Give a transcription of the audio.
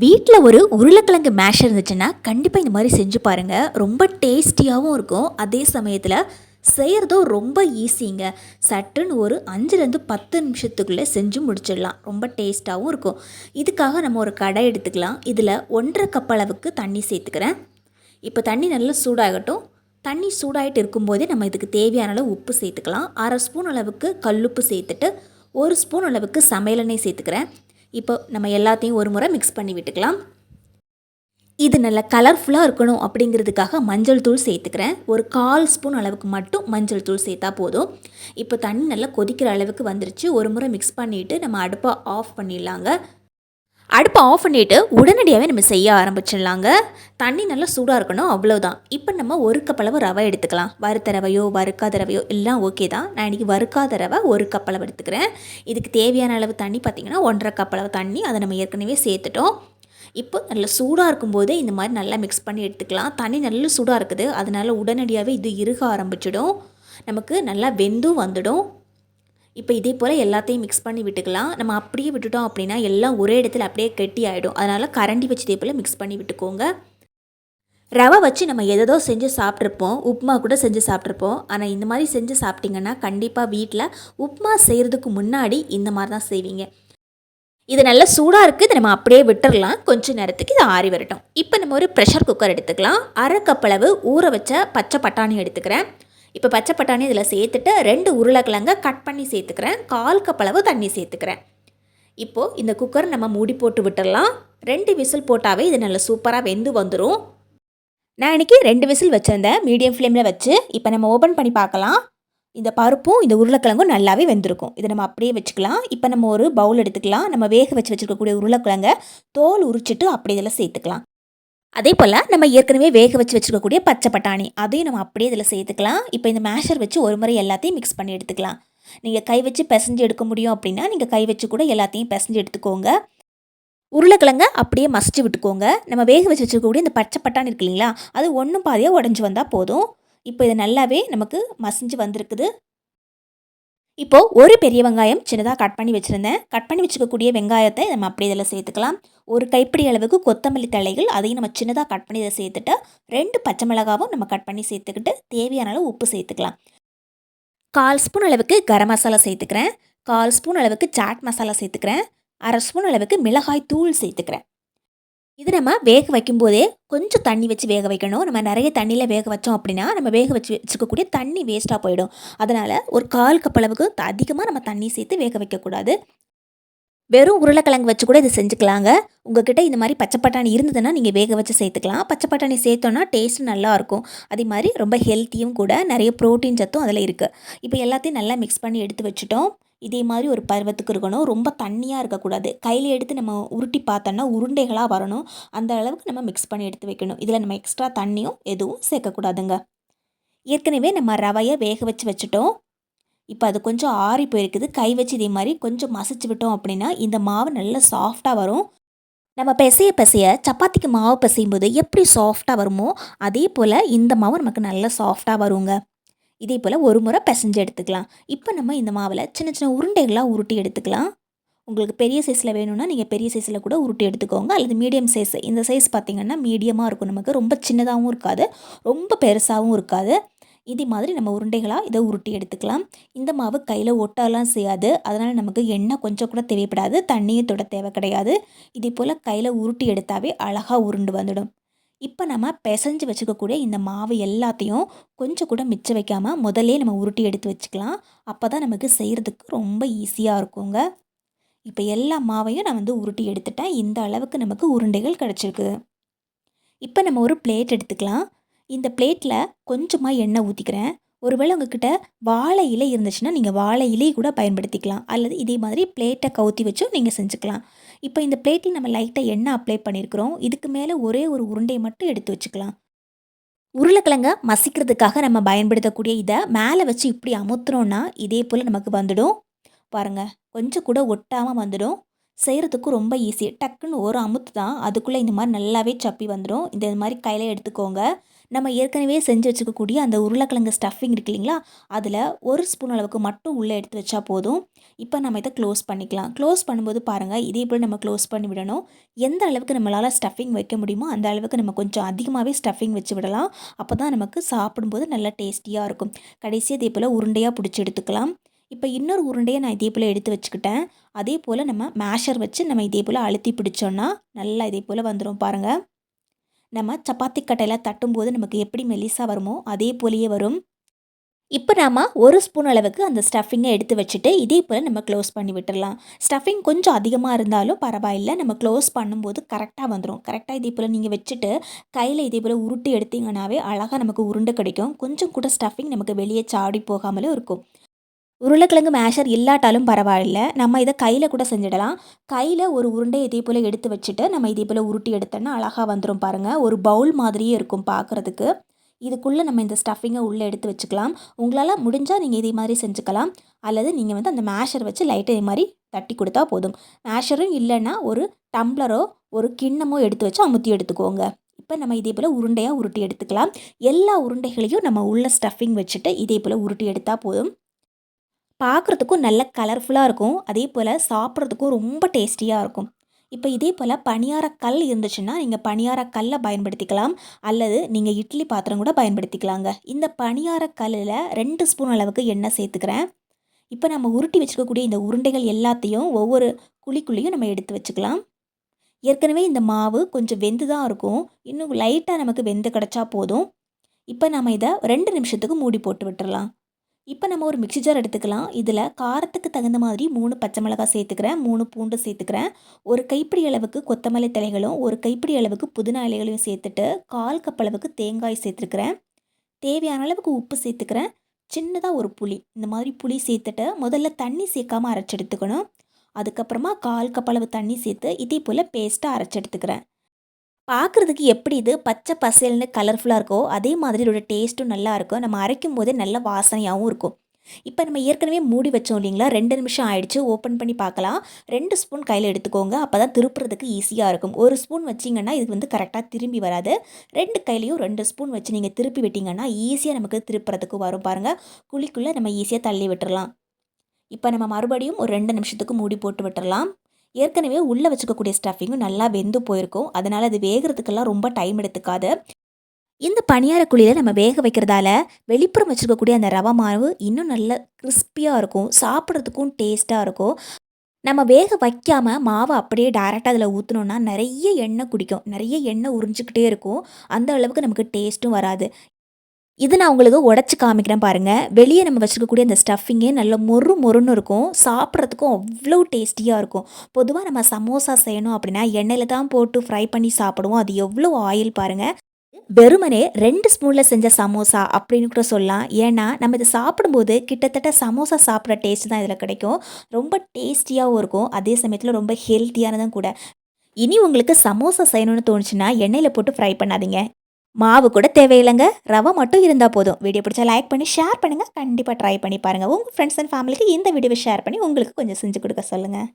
வீட்டில் ஒரு உருளைக்கிழங்கு மேஷ் இருந்துச்சுன்னா கண்டிப்பாக இந்த மாதிரி செஞ்சு பாருங்கள் ரொம்ப டேஸ்டியாகவும் இருக்கும். அதே சமயத்தில் செய்கிறதும் ரொம்ப ஈஸிங்க சட்டுன்னு ஒரு அஞ்சுலேருந்து பத்து நிமிஷத்துக்குள்ளே செஞ்சு முடிச்சிடலாம். ரொம்ப டேஸ்ட்டாகவும் இருக்கும். இதுக்காக நம்ம ஒரு கடை எடுத்துக்கலாம். இதில் ஒன்றரை கப் அளவுக்கு தண்ணி சேர்த்துக்கிறேன். இப்போ தண்ணி நல்லா சூடாகட்டும். தண்ணி சூடாகிட்டு இருக்கும்போதே நம்ம இதுக்கு தேவையான அளவு உப்பு சேர்த்துக்கலாம். அரை ஸ்பூன் அளவுக்கு கல்லுப்பு சேர்த்துட்டு ஒரு ஸ்பூன் அளவுக்கு சமையலெண்ணெய் சேர்த்துக்கிறேன். இப்போ நம்ம எல்லாத்தையும் ஒரு முறை மிக்ஸ் பண்ணி விட்டுக்கலாம். இது நல்லா கலர்ஃபுல்லாக இருக்கணும் அப்படிங்கிறதுக்காக மஞ்சள் தூள் சேர்த்துக்கிறேன். ஒரு கால் ஸ்பூன் அளவுக்கு மட்டும் மஞ்சள் தூள் சேர்த்தா போதும். இப்போ தண்ணி நல்லா கொதிக்கிற அளவுக்கு வந்துருச்சு. ஒரு முறை மிக்ஸ் பண்ணிவிட்டு நம்ம அடுப்பை ஆஃப் பண்ணிடலாங்க. அடுப்பை ஆஃப் பண்ணிவிட்டு உடனடியாகவே நம்ம செய்ய ஆரம்பிச்சிடலாங்க. தண்ணி நல்லா சூடாக இருக்கணும் அவ்வளோதான் இப்போ நம்ம ஒரு கப்பளவு ரவை எடுத்துக்கலாம். வறுத்த ரவையோ வறுக்காத ரவையோ எல்லாம் ஓகே தான். நான் இன்றைக்கி வறுக்காத ரவை ஒரு கப்பளவு எடுத்துக்கிறேன். இதுக்கு தேவையான அளவு தண்ணி பார்த்திங்கன்னா ஒன்றரை கப்பளவு தண்ணி அதை நம்ம ஏற்கனவே சேர்த்துட்டோம். இப்போ நல்லா சூடாக இருக்கும்போதே இந்த மாதிரி நல்லா மிக்ஸ் பண்ணி எடுத்துக்கலாம். தண்ணி நல்ல சூடாக இருக்குது. அதனால் உடனடியாகவே இது இறுக ஆரம்பிச்சிடும். நமக்கு நல்லா வெந்தும் வந்துடும். இப்போ இதே போல் எல்லாத்தையும் மிக்ஸ் பண்ணி விட்டுக்கலாம். நம்ம அப்படியே விட்டுட்டோம் அப்படின்னா எல்லாம் ஒரே இடத்துல அப்படியே கெட்டி ஆகிடும் அதனால் கரண்டி வச்சு இதே போல் மிக்ஸ் பண்ணி விட்டுக்கோங்க. ரவை வச்சு நம்ம எதோ செஞ்சு சாப்பிட்ருப்போம் உப்புமா கூட செஞ்சு சாப்பிட்ருப்போம் ஆனால் இந்த மாதிரி செஞ்சு சாப்பிட்டிங்கன்னா கண்டிப்பாக வீட்டில் உப்புமா செய்கிறதுக்கு முன்னாடி இந்த மாதிரி தான் செய்வீங்க. இது நல்லா சூடாக இருக்குது இதை நம்ம அப்படியே விட்டுடலாம் கொஞ்ச நேரத்துக்கு இது ஆறி வரட்டும். இப்போ நம்ம ஒரு ப்ரெஷர் குக்கர் எடுத்துக்கலாம். அரை கப்பளவு ஊற வச்ச பச்சை பட்டாணி எடுத்துக்கிறேன். இப்போ பச்சை பட்டாணி இதில் சேர்த்துட்டு ரெண்டு உருளைக்கிழங்க கட் பண்ணி சேர்த்துக்கிறேன். கால் கப்பளவு தண்ணி சேர்த்துக்கிறேன். இப்போது இந்த குக்கர் நம்ம மூடி போட்டு விட்டுடலாம் ரெண்டு விசில் போட்டாவே இது நல்லா சூப்பராக வெந்து வந்துடும் நான் இன்றைக்கி ரெண்டு விசில் வச்சுருந்தேன். மீடியம் ஃப்ளேமில் வச்சு இப்போ நம்ம ஓப்பன் பண்ணி பார்க்கலாம். இந்த பருப்பும் இந்த உருளைக்கிழங்கும் நல்லாவே வெந்திருக்கும். இதை நம்ம அப்படியே வச்சுக்கலாம். இப்போ நம்ம ஒரு பவுல் எடுத்துக்கலாம். நம்ம வேக வச்சு வச்சுருக்கக்கூடிய உருளைக்கிழங்க தோல் உரிச்சிட்டு அப்படி இதில் சேர்த்துக்கலாம். அதே போல் நம்ம ஏற்கனவே வேக வச்சு வச்சுருக்கக்கூடிய பச்சை பட்டாணி அதையும் நம்ம அப்படியே இதில் சேர்த்துக்கலாம். இப்போ இந்த மேஷர் வச்சு ஒரு முறை எல்லாத்தையும் மிக்ஸ் பண்ணி எடுத்துக்கலாம். நீங்கள் கை வச்சு பிசைஞ்சு எடுக்க முடியும் அப்படின்னா நீங்கள் கை வச்சு கூட எல்லாத்தையும் பிசைஞ்சு எடுத்துக்கோங்க. உருளைக்கிழங்க அப்படியே மசிச்சு விட்டுக்கோங்க. நம்ம வேக வச்சு வச்சுருக்கக்கூடிய இந்த பச்சை பட்டாணி இருக்கு இல்லைங்களா அது ஒன்றும் பாதியாக உடஞ்சி வந்தால் போதும். இப்போ இது நல்லாவே நமக்கு மசிஞ்சு வந்திருக்குது. இப்போது ஒரு பெரிய வெங்காயம் சின்னதாக கட் பண்ணி வச்சுருந்தேன். கட் பண்ணி வச்சுக்கக்கூடிய வெங்காயத்தை நம்ம அப்படியே இதில் சேர்த்துக்கலாம். ஒரு கைப்பிடி அளவுக்கு கொத்தமல்லி தழைகள் அதையும் நம்ம சின்னதாக கட் பண்ணி இதை சேர்த்துட்டு ரெண்டு பச்சை மிளகாவும் நம்ம கட் பண்ணி சேர்த்துக்கிட்டு தேவையான அளவு உப்பு சேர்த்துக்கலாம். கால் ஸ்பூன் அளவுக்கு கரம் மசாலா சேர்த்துக்கிறேன். கால் ஸ்பூன் அளவுக்கு சாட் மசாலா சேர்த்துக்கிறேன். அரை ஸ்பூன் அளவுக்கு மிளகாய் தூள் சேர்த்துக்கிறேன். இது நம்ம வேக வைக்கும்போதே கொஞ்சம் தண்ணி வச்சு வேக வைக்கணும். நம்ம நிறைய தண்ணியில் வேக வச்சோம் அப்படின்னா நம்ம வேக வச்சு வச்சுக்கக்கூடிய தண்ணி வேஸ்ட்டாக போயிடும். அதனால் ஒரு கால் கப் அளவுக்கு அதிகமாக நம்ம தண்ணி சேர்த்து வேக வைக்கக்கூடாது. வெறும் உருளைக்கிழங்கு வச்சு கூட இது செஞ்சுக்கலாங்க. உங்ககிட்ட இந்த மாதிரி பச்சை பட்டாணி இருந்ததுன்னா நீங்கள் வேக வச்சு சேர்த்துக்கலாம். பச்சை பட்டாணி சேர்த்தோன்னா டேஸ்ட் நல்லாயிருக்கும் அதே மாதிரி ரொம்ப ஹெல்த்தியும் கூட நிறைய ப்ரோட்டீன் சத்தும் அதில் இருக்குது இப்போ எல்லாத்தையும் நல்லா மிக்ஸ் பண்ணி எடுத்து வச்சுட்டோம். இதே மாதிரி ஒரு பருவத்துக்கு இருக்கணும். ரொம்ப தண்ணியாக இருக்கக்கூடாது. கையில் எடுத்து நம்ம உருட்டி பார்த்தோன்னா உருண்டைகளாக வரணும். அந்த அளவுக்கு நம்ம மிக்ஸ் பண்ணி எடுத்து வைக்கணும். இதில் நம்ம எக்ஸ்ட்ரா தண்ணியும் எதுவும் சேர்க்கக்கூடாதுங்க. ஏற்கனவே நம்ம ரவையை வேக வச்சு வச்சுட்டோம். இப்போ அது கொஞ்சம் ஆறி போயிருக்குது. கை வச்சு இதே மாதிரி கொஞ்சம் மசிச்சு விட்டோம் அப்படின்னா இந்த மாவு நல்லா சாஃப்டாக வரும். நம்ம பிசைய பிசைய சப்பாத்திக்கு மாவு பிசையும் போது எப்படி சாஃப்டாக வருமோ அதே போல் இந்த மாவு நமக்கு நல்லா சாஃப்டாக வருங்க. இதே போல் ஒரு முறை பிசைஞ்சு எடுத்துக்கலாம். இப்போ நம்ம இந்த மாவில் சின்ன சின்ன உருண்டைகளாக உருட்டி எடுத்துக்கலாம். உங்களுக்கு பெரிய சைஸில் வேணும்னா நீங்கள் பெரிய சைஸில் கூட உருட்டி எடுத்துக்கோங்க. அல்லது மீடியம் சைஸ் இந்த சைஸ் பார்த்திங்கன்னா மீடியமாக இருக்கும் நமக்கு. ரொம்ப சின்னதாகவும் இருக்காது. ரொம்ப பெருசாகவும் இருக்காது. இதே மாதிரி நம்ம உருண்டைகளாக இதை உருட்டி எடுத்துக்கலாம். இந்த மாவு கையில் ஒட்டாலாம் செய்யாது. அதனால் நமக்கு எண்ணெய் கொஞ்சம் கூட தேவைப்படாது. தண்ணியை தொட தேவை கிடையாது. இதே போல் கையில் உருட்டி எடுத்தாவே அழகாக உருண்டு வந்துடும். இப்போ நம்ம பிசைஞ்சு வச்சுக்கக்கூடிய இந்த மாவு எல்லாத்தையும் கொஞ்சம் கூட மிச்சம் வைக்காமல் முதல்லே நம்ம உருட்டி எடுத்து வச்சுக்கலாம். அப்போ தான் நமக்கு செய்கிறதுக்கு ரொம்ப ஈஸியாக இருக்குங்க. இப்போ எல்லா மாவையும் நான் வந்து உருட்டி எடுத்துட்டேன். இந்த அளவுக்கு நமக்கு உருண்டைகள் கிடச்சிருக்கு. இப்போ நம்ம ஒரு பிளேட் எடுத்துக்கலாம். இந்த பிளேட்டில் கொஞ்சமாக எண்ணெய் ஊற்றிக்கிறேன் ஒருவேளை உங்ககிட்ட வாழை இலை இருந்துச்சுன்னா நீங்கள் வாழை இலை கூட பயன்படுத்திக்கலாம். அல்லது இதே மாதிரி பிளேட்டை கவுத்தி வச்சும் நீங்கள் செஞ்சுக்கலாம். இப்போ இந்த பிளேட்டில் நம்ம லைட்டாக எண்ணெய் அப்ளை பண்ணியிருக்கிறோம் இதுக்கு மேலே ஒரே ஒரு உருண்டையை மட்டும் எடுத்து வச்சுக்கலாம். உருளைக்கிழங்க மசிக்கிறதுக்காக நம்ம பயன்படுத்தக்கூடிய இதை மேலே வச்சு இப்படி அமுத்துறோன்னா இதே போல் நமக்கு வந்துடும். பாருங்கள் கொஞ்சம் கூட ஒட்டாமல் வந்துடும். செய்கிறதுக்கும் ரொம்ப ஈஸி டக்குன்னு ஒரு அமுத்து தான் அதுக்குள்ளே இந்த மாதிரி நல்லாவே சப்பி வந்துடும் இந்த மாதிரி கையில் எடுத்துக்கோங்க. நம்ம ஏற்கனவே செஞ்சு வச்சுக்கக்கூடிய அந்த உருளைக்கிழங்கு ஸ்டஃபிங் இருக்கு இல்லைங்களா? அதில் ஒரு ஸ்பூன் அளவுக்கு மட்டும் உள்ளே எடுத்து வச்சா போதும். இப்போ நம்ம இதை க்ளோஸ் பண்ணிக்கலாம். க்ளோஸ் பண்ணும்போது பாருங்கள் இதே போல் நம்ம க்ளோஸ் பண்ணி விடணும். எந்த அளவுக்கு நம்மளால் ஸ்டஃபிங் வைக்க முடியுமோ அந்த அளவுக்கு நம்ம கொஞ்சம் அதிகமாகவே ஸ்டஃபிங் வச்சு விடலாம். அப்போ தான் நமக்கு சாப்பிடும்போது நல்லா டேஸ்டியாக இருக்கும். கடைசியாக இதே போல் உருண்டையாக பிடிச்சி எடுத்துக்கலாம். இப்போ இன்னொரு உருண்டையை நான் இதே போல் எடுத்து வச்சுக்கிட்டேன். அதே போல் நம்ம மேஷர் வச்சு நம்ம இதே போல் அழுத்தி பிடிச்சோன்னா நல்லா இதே போல் வந்துடும் பாருங்கள் நம்ம சப்பாத்தி கட்டையில் தட்டும்போது நமக்கு எப்படி மெலிசாக வருமோ அதே போலேயே வரும். இப்போ நாம் ஒரு ஸ்பூன் அளவுக்கு அந்த ஸ்டஃபிங்கை எடுத்து வச்சுட்டு இதே போல் நம்ம க்ளோஸ் பண்ணி விட்டுடலாம் ஸ்டஃபிங் கொஞ்சம் அதிகமாக இருந்தாலும் பரவாயில்ல. நம்ம க்ளோஸ் பண்ணும்போது கரெக்டாக வந்துடும் கரெக்டாக இதே போல் நீங்கள் வச்சுட்டு கையில் இதே போல் உருட்டி எடுத்தீங்கன்னாவே அழகாக நமக்கு உருண்டை கிடைக்கும். கொஞ்சம் கூட ஸ்டஃபிங் நமக்கு வெளியே சாடி போகாமலும் இருக்கும். உருளைக்கிழங்கு மேஷர் இல்லாட்டாலும் பரவாயில்ல. நம்ம இதை கையில் கூட செஞ்சிடலாம். கையில் ஒரு உருண்டை இதே போல் எடுத்து வச்சுட்டு நம்ம இதே போல் உருட்டி எடுத்தோன்னா அழகாக வந்துடும் பாருங்கள் ஒரு பவுல் மாதிரியே இருக்கும் பார்க்குறதுக்கு இதுக்குள்ளே நம்ம இந்த ஸ்டஃபிங்கை உள்ளே எடுத்து வச்சுக்கலாம். உங்களால் முடிஞ்சால் நீங்கள் இதே மாதிரி செஞ்சுக்கலாம். அல்லது நீங்கள் வந்து அந்த மேஷர் வச்சு லைட்டை இது மாதிரி தட்டி கொடுத்தா போதும். மேஷரும் இல்லைன்னா ஒரு டம்ளரோ ஒரு கிண்ணமோ எடுத்து வச்சு அமுத்தி எடுத்துக்கோங்க. இப்போ நம்ம இதே போல் உருண்டையாக உருட்டி எடுத்துக்கலாம். எல்லா உருண்டைகளையும் நம்ம உள்ள ஸ்டஃபிங் வச்சுட்டு இதே போல் உருட்டி எடுத்தால் போதும். பார்க்குறதுக்கும் நல்ல கலர்ஃபுல்லாக இருக்கும். அதே போல் சாப்பிட்றதுக்கும் ரொம்ப டேஸ்டியாக இருக்கும். இப்போ இதே போல் பணியாரக்கல் கல் இருந்துச்சுன்னா நீங்கள் பணியார கல்லை பயன்படுத்திக்கலாம். அல்லது நீங்கள் இட்லி பாத்திரம் கூட பயன்படுத்திக்கலாங்க. இந்த பணியாரக்கல்லில் ரெண்டு ஸ்பூன் அளவுக்கு எண்ணெய் சேர்த்துக்கிறேன். இப்போ நம்ம உருட்டி வச்சுக்கக்கூடிய இந்த உருண்டைகள் எல்லாத்தையும் ஒவ்வொரு குழிக்குள்ளேயும் நம்ம எடுத்து வச்சுக்கலாம். ஏற்கனவே இந்த மாவு கொஞ்சம் வெந்து தான் இருக்கும். இன்னும் லைட்டாக நமக்கு வெந்து கிடச்சா போதும். இப்போ நம்ம இதை ரெண்டு நிமிஷத்துக்கு மூடி போட்டு விட்டுடலாம் இப்போ நம்ம ஒரு மிக்சி ஜார் எடுத்துக்கலாம். இதில் காரத்துக்கு தகுந்த மாதிரி மூணு பச்சை மிளகாய் சேர்த்துக்கிறேன். மூணு பூண்டு சேர்த்துக்கிறேன். ஒரு கைப்பிடி அளவுக்கு கொத்தமல்லி தலைகளும் ஒரு கைப்பிடி அளவுக்கு புதினா இலைகளையும் சேர்த்துட்டு கால் கப் அளவுக்கு தேங்காய் சேர்த்துருக்குறேன். தேவையான அளவுக்கு உப்பு சேர்த்துக்கிறேன். சின்னதாக ஒரு புளி. இந்த மாதிரி புளி சேர்த்துட்டு முதல்ல தண்ணி சேர்க்காமல் அரைச்சி எடுத்துக்கணும். அதுக்கப்புறமா கால் கப் அளவு தண்ணி சேர்த்து இதே போல் பேஸ்ட்டாக அரைச்சி எடுத்துக்கிறேன். பார்க்குறதுக்கு எப்படி இது? பச்சை பசேல்னு கலர்ஃபுல்லாக இருக்கோ அதே மாதிரி இதோட டேஸ்ட்டும் நல்லா இருக்கும். நம்ம அரைக்கும் போதே நல்ல வாசனையாகவும் இருக்கும். இப்போ நம்ம ஏற்கனவே மூடி வச்சோம் இல்லைங்களா? ரெண்டு நிமிஷம் ஆயிடுச்சு ஓப்பன் பண்ணி பார்க்கலாம். ரெண்டு ஸ்பூன் கையில் எடுத்துக்கோங்க அப்போ தான் திருப்புறதுக்கு ஈஸியாக இருக்கும். ஒரு ஸ்பூன் வச்சிங்கன்னா இது வந்து கரெக்டாக திரும்பி வராது. ரெண்டு கையிலையும் ரெண்டு ஸ்பூன் வச்சு நீங்கள் திருப்பி விட்டிங்கன்னா ஈஸியாக நமக்கு திருப்புறதுக்கு வரும் பாருங்கள் குழிக்குள்ளே நம்ம ஈஸியாக தள்ளி விட்டுறலாம். இப்போ நம்ம மறுபடியும் ஒரு ரெண்டு நிமிஷத்துக்கு மூடி போட்டு விட்டுறலாம். ஏற்கனவே உள்ளே வச்சுக்கக்கூடிய ஸ்டஃபிங்கும் நல்லா வெந்து போயிருக்கும். அதனால் அது வேகிறதுக்கெல்லாம் ரொம்ப டைம் எடுத்துக்காது. இந்த பணியார குழியில் நம்ம வேக வைக்கிறதால வெளிப்புறம் வச்சுருக்கக்கூடிய அந்த ரவ மாவு இன்னும் நல்ல கிறிஸ்பியாக இருக்கும். சாப்பிட்றதுக்கும் டேஸ்ட்டாக இருக்கும். நம்ம வேக வைக்காமல் மாவை அப்படியே டேரெக்டாக அதில் ஊற்றினோன்னா நிறைய எண்ணெய் குடிக்கும். நிறைய எண்ணெய் உறிஞ்சிக்கிட்டே இருக்கும். அந்த அளவுக்கு நமக்கு டேஸ்ட்டும் வராது. இது நான் உங்களுக்கு உடச்சி காமிக்கிறேன் பாருங்கள் வெளியே நம்ம வச்சுருக்கக்கூடிய அந்த ஸ்டஃபிங்கே நல்ல மொறு மொறுன்னு இருக்கும். சாப்பிட்றதுக்கும் அவ்வளோ டேஸ்டியாக இருக்கும். பொதுவாக நம்ம சமோசா செய்யணும் அப்படின்னா எண்ணெயில் தான் போட்டு ஃப்ரை பண்ணி சாப்பிடுவோம். அது எவ்வளோ ஆயில் பாருங்கள் வெறுமனே ரெண்டு ஸ்பூனில் செஞ்ச சமோசா அப்படின்னு கூட சொல்லலாம். ஏன்னா நம்ம இதை சாப்பிடும்போது கிட்டத்தட்ட சமோசா சாப்பிட்ற டேஸ்ட் தான் இதில் கிடைக்கும். ரொம்ப டேஸ்டியாகவும் இருக்கும். அதே சமயத்தில் ரொம்ப ஹெல்த்தியானதும் கூட. இனி உங்களுக்கு சமோசா செய்யணும்னு தோணுச்சுன்னா எண்ணெயில் போட்டு ஃப்ரை பண்ணாதீங்க. மாவு கூட தேவையில்லைங்க. ரவை மட்டும் இருந்தால் போதும். வீடியோ பிடிச்சா லைக் பண்ணி ஷேர் பண்ணுங்கள் கண்டிப்பாக ட்ரை பண்ணி பாருங்கள் உங்கள் ஃப்ரெண்ட்ஸ் அண்ட் ஃபேமிலிக்கு இந்த வீடியோவை ஷேர் பண்ணி உங்களுக்கு கொஞ்சம் செஞ்சு கொடுக்க சொல்லுங்கள்